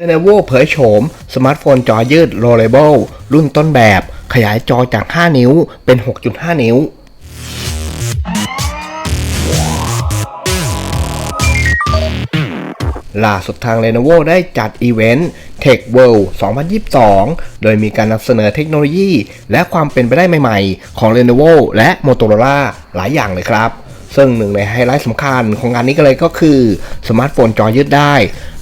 Lenovo เผยโฉม สมาร์ทโฟนจอยืด Rollable รุ่นต้นแบบ ขยายจอจาก 5 นิ้วเป็น 6.5 นิ้ว ล่าสุดทาง Lenovo ได้จัดอีเวนต์ Tech World 2022 โดยมีการนำเสนอเทคโนโลยี และความเป็นไปได้ใหม่ ๆ ของ Lenovo และ Motorola หลายอย่างเลยครับ ซึ่งหนึ่งในไฮไลท์สำคัญของงานนี้ก็เลยก็คือสมาร์ทโฟนจอยืดได้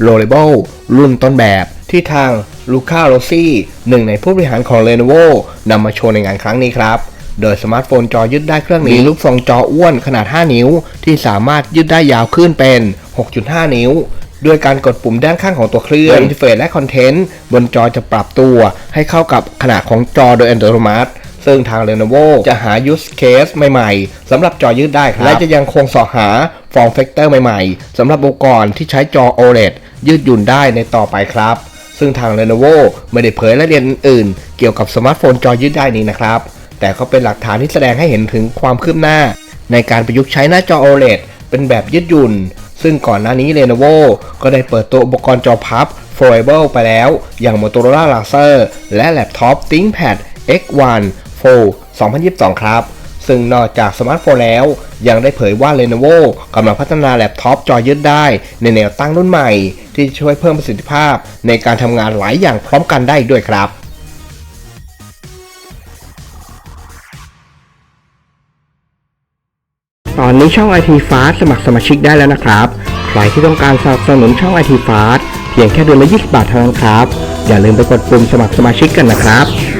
Rollable รุ่นต้นแบบที่ทางลูคาโรซี่หนึ่งในผู้บริหารของ Lenovo นำมาโชว์ในงานครั้งนี้ครับ โดยสมาร์ทโฟนจอยืดได้เครื่องนี้ มีรูปทรงจออ้วนขนาด 5 นิ้ว ที่สามารถยืดได้ยาวขึ้นเป็น 6.5 นิ้วด้วยการกดปุ่มด้านข้างของตัวเครื่องอินเทอร์เฟซและคอนเทนต์ บนจอจะปรับตัวให้เข้ากับขนาดของจอโดยอัตโนมัติ ซึ่งทาง Lenovo จะหา use case ใหม่ๆสำหรับจอยืดได้ครับ และจะยังคงสอหา form factor ใหม่ๆสำหรับอุปกรณ์ที่ใช้จอ OLED ยืดหยุ่นได้ในต่อไปครับ ซึ่งทาง Lenovo ไม่ได้เผยรายละเอียดอื่นๆเกี่ยวกับสมาร์ทโฟนจอยืดได้นี้นะครับ แต่ก็เป็นหลักฐานที่แสดงให้เห็นถึงความคืบหน้า ในการประยุกต์ใช้หน้าจอ OLED เป็นแบบยืดหยุ่น ซึ่งก่อนหน้านี้ Lenovo ก็ได้เปิดตัวอุปกรณ์จอพับ Foldable ไปแล้ว อย่าง Motorola Razr และแล็ปท็อป ThinkPad X1 Fold 2022 ครับ ซึ่งนอกจากสมาร์ทโฟนแล้ว ยังได้เผยว่า Lenovo กำลังพัฒนาแล็ปท็อปจอยืดได้ในแนวตั้งรุ่นใหม่ ที่ช่วยเพิ่มประสิทธิภาพในการทำงานหลายอย่างพร้อมกันได้ด้วยครับตอนนี้ช่อง IT Fast สมัครสมาชิกได้แล้วนะครับ ใครที่ต้องการสนับสนุนช่อง IT Fast เพียงแค่เดือนละ 20 บาทเท่านั้นครับ อย่าลืมไปกดปุ่มสมัครสมาชิกกันนะครับ